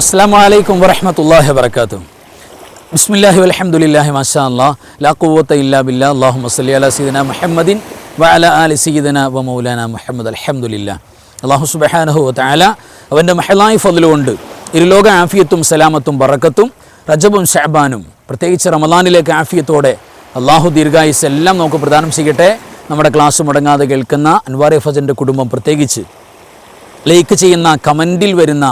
അസ്സാം വലൈക്കും വരഹമത്തല്ലാഹി വർക്കാത്തു ബിസ്മില്ലാഹി വലഹമുല്ലാഹി മാഷാ അല്ലാ ലാ ഇല്ലാ ബില്ലാ. അള്ളാഹു മസ്ലി അല സീദന മുഹമ്മദിൻ വ അല ആലി സീദന വ മൗലാന മുഹമ്മദ്. അലഹമുല്ല അള്ളാഹു സുബഹാനഹു താല അവന്റെ മഹലായി ഫതിലുകൊണ്ട് ഇരുലോക ആഫിയത്തും സലാമത്തും ബറക്കത്തും റജബും ഷഹബാനും പ്രത്യേകിച്ച് റമദാനിലേക്ക് ആഫിയത്തോടെ അള്ളാഹു ദീർഘായുസ് എല്ലാം നമുക്ക് പ്രദാനം ചെയ്യട്ടെ. നമ്മുടെ ക്ലാസ് മുടങ്ങാതെ കേൾക്കുന്ന അൻവാർ ഫജന്റെ കുടുംബം പ്രത്യേകിച്ച് ലൈക്ക് ചെയ്യുന്ന കമന്റിൽ വരുന്ന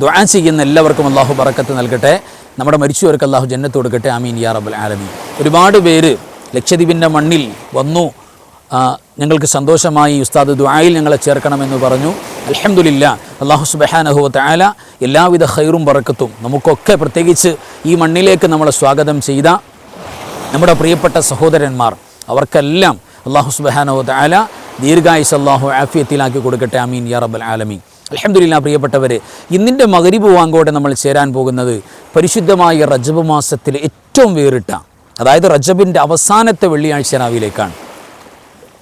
ദ്വാ ചെയ്യുന്ന എല്ലാവർക്കും അള്ളാഹു ബറക്കത്ത് നൽകട്ടെ. നമ്മുടെ മരിച്ചവർക്ക് അള്ളാഹു ജന്നത്ത് കൊടുക്കട്ടെ. ആമീൻ യാ റബ്ബൽ ആലമീൻ. ഒരുപാട് പേര് ലക്ഷദ്വീപിന്റെ മണ്ണിൽ വന്നു. ഞങ്ങൾക്ക് സന്തോഷമായി ഉസ്താദ് ദുആയിൽ ഞങ്ങളെ ചേർക്കണമെന്ന് പറഞ്ഞു. അലഹമുല്ല അള്ളാഹു സുബഹാനഹു താല എല്ലാവിധ ഖൈറും ബറക്കത്തും നമുക്കൊക്കെ പ്രത്യേകിച്ച് ഈ മണ്ണിലേക്ക് നമ്മളെ സ്വാഗതം ചെയ്ത നമ്മുടെ പ്രിയപ്പെട്ട സഹോദരന്മാർ അവർക്കെല്ലാം അള്ളാഹു സുബഹാനോ താല ദീർഘായുസ് അള്ളാഹു ആഫിയത്തിലാക്കി കൊടുക്കട്ടെ. അമീൻ യാ റബ്ബൽ ആലമീൻ. അലഹമുല്ല പ്രിയപ്പെട്ടവർ ഇന്നിന്റെ മകരിബ് വാങ്കോടെ നമ്മൾ ചേരാൻ പോകുന്നത് പരിശുദ്ധമായ റജബ് മാസത്തിലെ ഏറ്റവും വേറിട്ട അതായത് റജബിന്റെ അവസാനത്തെ വെള്ളിയാഴ്ച രാവിലേക്കാണ്.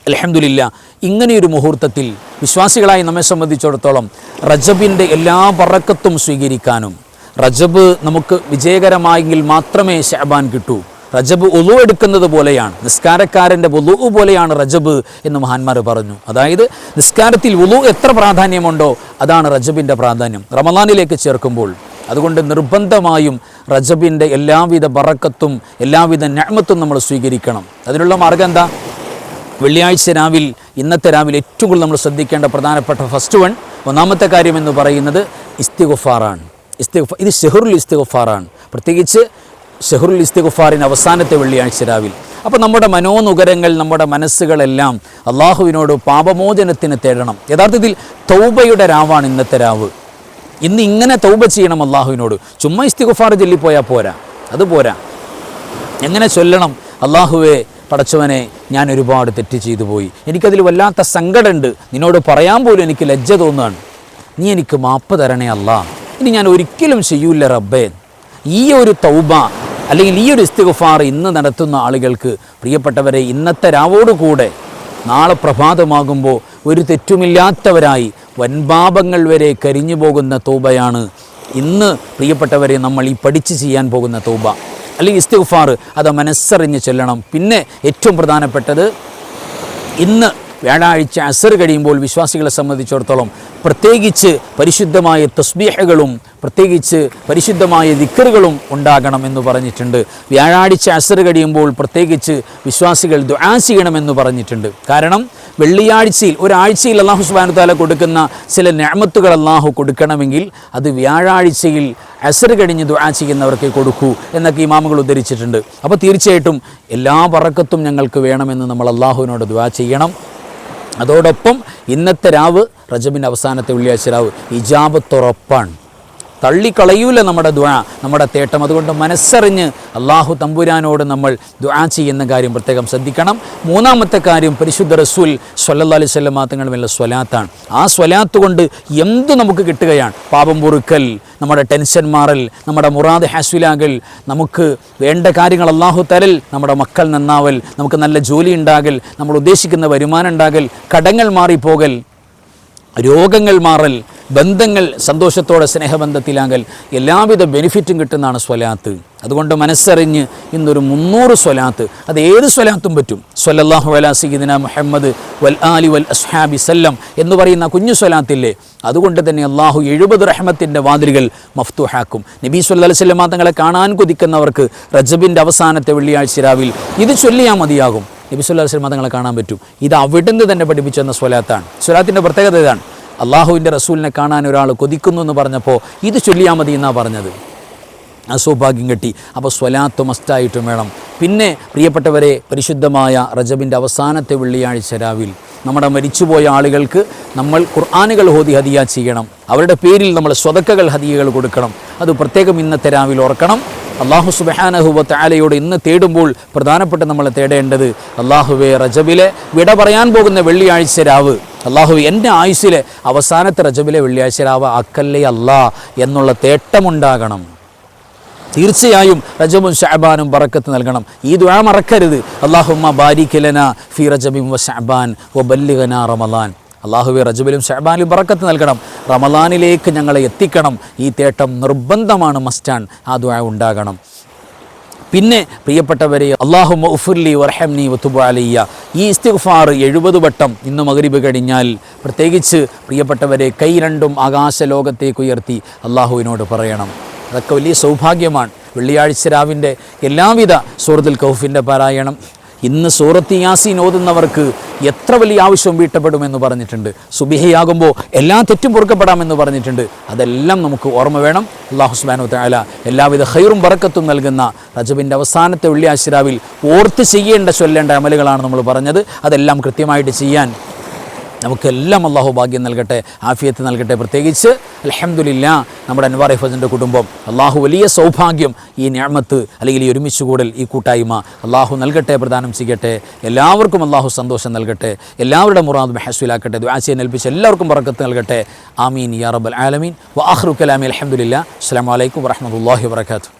അലഹമില്ല ഇങ്ങനെയൊരു മുഹൂർത്തത്തിൽ വിശ്വാസികളായി നമ്മെ സംബന്ധിച്ചിടത്തോളം റജബിന്റെ എല്ലാ പറക്കത്തും സ്വീകരിക്കാനും റജബ് നമുക്ക് വിജയകരമായെങ്കിൽ മാത്രമേ ഷഹബാൻ കിട്ടൂ. റജബ് ഒലു എടുക്കുന്നത് പോലെയാണ്. നിസ്കാരക്കാരന്റെ ഒലു പോലെയാണ് റജബ് എന്ന് മഹാന്മാർ പറഞ്ഞു. അതായത് നിസ്കാരത്തിൽ ഒലു എത്ര പ്രാധാന്യമുണ്ടോ അതാണ് റജബിന്റെ പ്രാധാന്യം. റമലാനിലേക്ക് ചേർക്കുമ്പോൾ അതുകൊണ്ട് നിർബന്ധമായും റജബിന്റെ എല്ലാവിധ ബറക്കത്തും എല്ലാവിധ ഞാമത്തും നമ്മൾ സ്വീകരിക്കണം. അതിനുള്ള മാർഗം എന്താ? വെള്ളിയാഴ്ച രാവിൽ ഇന്നത്തെ രാവിലെ ഏറ്റവും കൂടുതൽ നമ്മൾ ശ്രദ്ധിക്കേണ്ട പ്രധാനപ്പെട്ട ഫസ്റ്റ് വൺ ഒന്നാമത്തെ കാര്യം എന്ന് പറയുന്നത് ഇസ്തിഗുഫാറാണ്. ഇസ്തിഗുഫ ഇത് ഷെഹറുൽ ഇസ്തിഗുഫാറാണ്. പ്രത്യേകിച്ച് ഷെഹറുൽ ഇസ്തിഗുഫാറിന് അവസാനത്തെ വെള്ളിയാഴ്ച രാവിലെ. അപ്പോൾ നമ്മുടെ മനോനുകരങ്ങൾ നമ്മുടെ മനസ്സുകളെല്ലാം അള്ളാഹുവിനോട് പാപമോചനത്തിന് തേടണം. യഥാർത്ഥത്തിൽ തൗബയുടെ രാവാണ് ഇന്നത്തെ രാവ്. ഇന്ന് ഇങ്ങനെ തൗബ ചെയ്യണം അള്ളാഹുവിനോട്. ചുമ്മാ ഇസ്തിഗുഫാർ ചൊല്ലിപ്പോയാൽ പോരാ. അത് പോരാ. എങ്ങനെ ചൊല്ലണം? അള്ളാഹുവെ പടച്ചവനെ ഞാൻ ഒരുപാട് തെറ്റ് ചെയ്തു പോയി. എനിക്കതിൽ വല്ലാത്ത സങ്കടമുണ്ട്. നിന്നോട് പറയാൻ പോലും എനിക്ക് ലജ്ജ തോന്നുകയാണ്. നീ എനിക്ക് മാപ്പ് തരണേ അല്ല ഇനി ഞാൻ ഒരിക്കലും ചെയ്യൂല റബ്ബേ. ഈ ഒരു തൗബ അല്ലെങ്കിൽ ഈ ഒരു ഇസ്തിഗുഫാർ ഇന്ന് നടത്തുന്ന ആളുകൾക്ക് പ്രിയപ്പെട്ടവരെ ഇന്നത്തെ രാവോടുകൂടെ നാളെ പ്രഭാതമാകുമ്പോൾ ഒരു തെറ്റുമില്ലാത്തവരായി വൻപാപങ്ങൾ വരെ കരിഞ്ഞു പോകുന്ന തൗബയാണ് ഇന്ന് പ്രിയപ്പെട്ടവരെ നമ്മൾ ഈ പഠിച്ച് ചെയ്യാൻ പോകുന്ന തൗബ. അല്ലെങ്കിൽ ഇസ്തിഗ്ഫാർ അത് മനസ്സറിഞ്ഞ് ചെല്ലണം. പിന്നെ ഏറ്റവും പ്രധാനപ്പെട്ടത് ഇന്ന് വ്യാഴാഴ്ച അസർ കഴിയുമ്പോൾ വിശ്വാസികളെ സംബന്ധിച്ചിടത്തോളം പ്രത്യേകിച്ച് പരിശുദ്ധമായ തസ്ബീഹകളും പ്രത്യേകിച്ച് പരിശുദ്ധമായ ദിക്കറുകളും ഉണ്ടാകണം എന്ന് പറഞ്ഞിട്ടുണ്ട്. വ്യാഴാഴ്ച അസർ കഴിയുമ്പോൾ പ്രത്യേകിച്ച് വിശ്വാസികൾ ദ്വാ ചെയ്യണമെന്ന് പറഞ്ഞിട്ടുണ്ട്. കാരണം വെള്ളിയാഴ്ചയിൽ ഒരാഴ്ചയിൽ അള്ളാഹു സുബാനു താല കൊടുക്കുന്ന ചില ഞാമത്തുകൾ അള്ളാഹു കൊടുക്കണമെങ്കിൽ അത് വ്യാഴാഴ്ചയിൽ അസർ കഴിഞ്ഞ് ദുആ ചെയ്യുന്നവർക്ക് കൊടുക്കൂ എന്നൊക്കെ ഇമാമുകൾ ഉദ്ധരിച്ചിട്ടുണ്ട്. അപ്പോൾ തീർച്ചയായിട്ടും എല്ലാ പറക്കത്തും ഞങ്ങൾക്ക് വേണമെന്ന് നമ്മൾ അള്ളാഹുവിനോട് ദുആ ചെയ്യണം. അതോടൊപ്പം ഇന്നത്തെ രാവ് റജബിന്റെ അവസാനത്തെ വെള്ളിയാഴ്ച രാവ് ഇജാബത്തുറപ്പാണ് തള്ളിക്കളയൂല നമ്മുടെ ദുആ നമ്മുടെ തേട്ടം. അതുകൊണ്ട് മനസ്സറിഞ്ഞ് അള്ളാഹു തമ്പുരാനോട് നമ്മൾ ദുആ ചെയ്യുന്ന കാര്യം പ്രത്യേകം ശ്രദ്ധിക്കണം. മൂന്നാമത്തെ കാര്യം പരിശുദ്ധ റസൂൽ സ്വല്ലല്ലാ അലൈഹി സ്വലം സ്വലാത്താണ്. ആ സ്വലാത്ത് കൊണ്ട് എന്ത് നമുക്ക് കിട്ടുകയാണ്? പാപം പൊറുക്കൽ നമ്മുടെ ടെൻഷൻ മാറൽ നമ്മുടെ മുറാദ് ഹാസ്വിലാകൽ നമുക്ക് വേണ്ട കാര്യങ്ങൾ അള്ളാഹു തരൽ നമ്മുടെ മക്കൾ നന്നാവൽ നമുക്ക് നല്ല ജോലി ഉണ്ടാകൽ നമ്മൾ ഉദ്ദേശിക്കുന്ന വരുമാനം ഉണ്ടാകൽ കടങ്ങൾ മാറിപ്പോകൽ രോഗങ്ങൾ മാറൽ ബന്ധങ്ങൾ സന്തോഷത്തോടെ സ്നേഹബന്ധത്തിലാകൽ എല്ലാവിധ ബെനിഫിറ്റും കിട്ടുന്നതാണ് സ്വലാത്ത്. അതുകൊണ്ട് മനസ്സറിഞ്ഞ് ഇന്നൊരു മുന്നൂറ് സ്വലാത്ത്. അത് ഏത് സ്വലാത്തും പറ്റും? സ്വല്ലല്ലാഹു അലാ സീദിന മുഹമ്മദ് വൽ ആലി വൽ അസ്ഹാബി സല്ലം എന്ന് പറയുന്ന കുഞ്ഞു സ്വലാത്തില്ലേ? അതുകൊണ്ട് തന്നെ അള്ളാഹു എഴുപത് റഹ്മത്തിന്റെ വാതിലുകൾ മഫ്തുഹാക്കും. നബി സല്ലല്ലാഹു അലൈഹി വസല്ലം തങ്ങളെ കാണാൻ കൊതിക്കുന്നവർക്ക് റജബിന്റെ അവസാനത്തെ വെള്ളിയാഴ്ച രാവിൽ ഇത് ചൊല്ലിയാൽ മതിയാകും. നബി അലൈഹി വസല്ലം തങ്ങളെ കാണാൻ പറ്റും. ഇത് അവിടുന്ന് തന്നെ പഠിപ്പിച്ചു വന്ന സ്വലാത്താണ്. സ്വലാത്തിന്റെ പ്രത്യേകത ഇതാണ്. അള്ളാഹുവിന്റെ റസൂലിനെ കാണാൻ ഒരാൾ കൊതിക്കുന്നു എന്ന് പറഞ്ഞപ്പോൾ ഇത് ചൊല്ലിയാൽ മതി എന്നാണ് പറഞ്ഞത്. അസൗഭാഗ്യം കെട്ടി. അപ്പോൾ സ്വലാത്ത് മസ്റ്റായിട്ടും വേണം. പിന്നെ പ്രിയപ്പെട്ടവരെ പരിശുദ്ധമായ റജബിന്റെ അവസാനത്തെ വെള്ളിയാഴ്ച രാവിൽ നമ്മുടെ മരിച്ചുപോയ ആളുകൾക്ക് നമ്മൾ ഖുർആാനുകൾ ഹോതി ഹദിയ ചെയ്യണം. അവരുടെ പേരിൽ നമ്മൾ സ്വതക്കകൾ ഹദിയകൾ കൊടുക്കണം. അത് പ്രത്യേകം ഇന്നത്തെ രാവിലെ ഓർക്കണം. അള്ളാഹു സുബഹാനഹുബ ആലയോട് ഇന്ന് തേടുമ്പോൾ പ്രധാനപ്പെട്ട നമ്മൾ തേടേണ്ടത് അള്ളാഹുവെ റജബിലെ വിട പറയാൻ പോകുന്ന വെള്ളിയാഴ്ച രാവ്. അള്ളാഹു എന്റെ ആയുസ്സിലെ അവസാനത്തെ റജബിലെ വെള്ളിയാഴ്ച രാവ് അക്കല്ലേ അല്ലാ എന്നുള്ള തേട്ടമുണ്ടാകണം. തീർച്ചയായും റജബും ഷഅബാനും ബറക്കത്ത് നൽകണം. ഈ ദുആ മറക്കരുത്. അള്ളാഹുമ്മ ബാരിഖലന ഫി റജബിം വ ഷാബാൻ വ ബല്ലിഗന റമളാൻ അള്ളാഹുവെ റജബിലും ഷഹബാനിലും ബറക്കത്ത് നൽകണം. റമലാനിലേക്ക് ഞങ്ങളെ എത്തിക്കണം. ഈ തേട്ടം നിർബന്ധമാണ് മസ്റ്റാൻ ആ ദ്വാ ഉണ്ടാകണം. പിന്നെ പ്രിയപ്പെട്ടവരെ അള്ളാഹു മൗഫുർലി വർഹംനി വത്തുബാലിയ ഈ ഇസ്തിഗ്ഫാർ എഴുപത് വട്ടം ഇന്ന് മകരിബ് കഴിഞ്ഞാൽ പ്രത്യേകിച്ച് പ്രിയപ്പെട്ടവരെ കൈ രണ്ടും ആകാശ ലോകത്തേക്ക് ഉയർത്തി അള്ളാഹുവിനോട് പറയണം. അതൊക്കെ വലിയ സൗഭാഗ്യമാണ്. വെള്ളിയാഴ്ച രാവിന്റെ എല്ലാവിധ സൂറത്തുൽ കൗഫിന്റെ പാരായണം ഇന്ന് സൂറത്ത് യാസീൻ ഓതുന്നവർക്ക് എത്ര വലിയ ആവശ്യം വീട്ടപ്പെടുമെന്ന് പറഞ്ഞിട്ടുണ്ട്. സുബിഹയാകുമ്പോൾ എല്ലാ തെറ്റും പൊറുക്കപ്പെടാമെന്ന് പറഞ്ഞിട്ടുണ്ട്. അതെല്ലാം നമുക്ക് ഓർമ്മ വേണം. അള്ളാഹു സുബാനു താല എല്ലാവിധ ഹൈറും ബറക്കത്തും നൽകുന്ന റജബിന്റെ അവസാനത്തെ വെള്ളിയാഴ്ചരാവിൽ ഓർത്ത് ചെയ്യേണ്ട ചൊല്ലേണ്ട അമലുകളാണ് നമ്മൾ പറഞ്ഞത്. അതെല്ലാം കൃത്യമായിട്ട് ചെയ്യാൻ നമുക്കെല്ലാം അള്ളാഹു ഭാഗ്യം നൽകട്ടെ ആഫിയത്ത് നൽകട്ടെ. പ്രത്യേകിച്ച് അലഹമുല്ല നമ്മുടെ അൻവാർ ഹഫസിന്റെ കുടുംബം. അള്ളാഹു വലിയ സൗഭാഗ്യം ഈ ഞാമത്ത് അല്ലെങ്കിൽ ഈ ഒരുമിച്ച് കൂടൽ ഈ കൂട്ടായ്മ അള്ളാഹു നൽകട്ടെ പ്രദാനം ചെയ്യട്ടെ. എല്ലാവർക്കും അള്ളാഹു സന്തോഷം നൽകട്ടെ. എല്ലാവരുടെ മുറാദ് മെഹസുലാക്കട്ടെ. ദ്വാസിയെ നൽപ്പിച്ച് എല്ലാവർക്കും പറക്കത്ത് നൽകട്ടെ. ആമീൻ യാ റബ്ബൽ ആലമീൻ. വാഹ്റു കലാമി അലഹമുല്ല അസ്സാം വലൈക്കും വറഹമത്തല്ലാഹി വാത്തു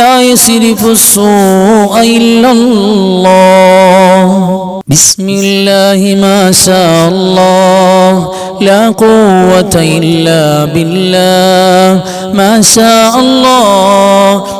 لا يصرف السوء إلا الله. بسم الله ما شاء الله. لا قوة إلا بالله. ما شاء الله.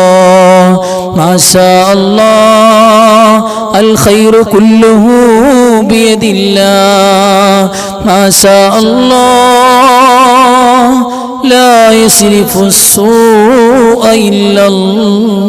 ما شاء الله الخير كله بيد الله. ما شاء الله لا يصرف السوء إلا الله.